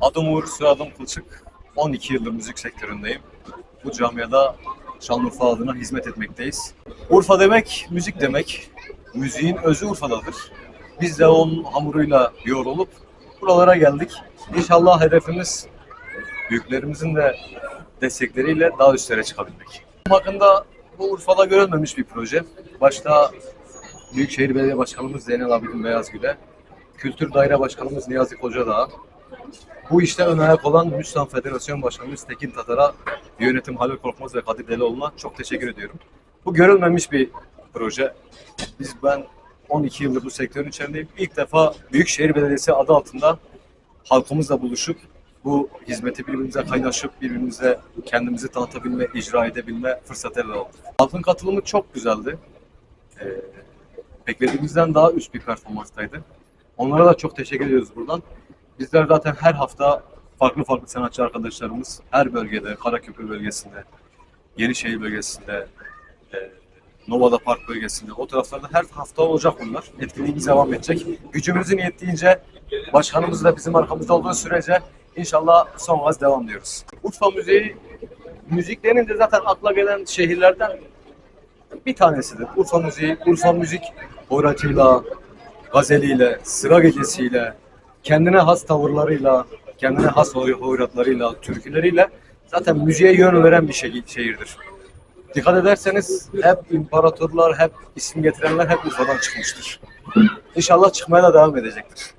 Adım Uğur, soyadım Kılçık. 12 yıldır müzik sektöründeyim. Bu camiada Şanlıurfa adına hizmet etmekteyiz. Urfa demek, müzik demek. Müziğin özü Urfa'dadır. Biz de onun hamuruyla yoğrulup buralara geldik. İnşallah hedefimiz büyüklerimizin de destekleriyle daha üstlere çıkabilmek. Hakkında bu Urfa'da görülmemiş bir proje. Başta Büyükşehir Belediye Başkanımız Zeynel Abidin Beyazgül'e, Kültür Daire Başkanımız Niyazi Kocadağ'a, bu işte ön ayak olan Müslüman Federasyon Başkanımız Tekin Tatar'a, yönetim Halil Korkmaz ve Kadir Delioğlu'na çok teşekkür ediyorum. Bu görülmemiş bir proje. Biz ben 12 yıldır bu sektörün içerisindeyim. İlk defa Büyükşehir Belediyesi adı altında halkımızla buluşup bu hizmeti birbirimize kaynaşıp birbirimize kendimizi tanıtabilme, icra edebilme fırsatı elde aldık. Halkın katılımı çok güzeldi. Ee, beklediğimizden daha üst bir performanstaydı. Onlara da çok teşekkür ediyoruz buradan. Bizler zaten her hafta farklı farklı sanatçı arkadaşlarımız her bölgede, Karaköprü bölgesinde, Yenişehir bölgesinde, e, Nova'da Park bölgesinde, o taraflarda her hafta olacak bunlar. Etkinliğimiz devam edecek. Gücümüzün yettiğince, başkanımız da bizim arkamızda olduğu sürece inşallah son gaz devam diyoruz. Urfa Müziği, müzik denince zaten akla gelen şehirlerden bir tanesidir. Urfa Müziği, Urfa Müzik horatıyla, gazeliyle, sıra gecesiyle, kendine has tavırlarıyla, kendine has hoy- hoyratlarıyla, türküleriyle zaten müziğe yön veren bir şey, şehirdir. Dikkat ederseniz hep imparatorlar, hep isim getirenler hep Urfa'dan çıkmıştır. İnşallah çıkmaya da devam edecektir.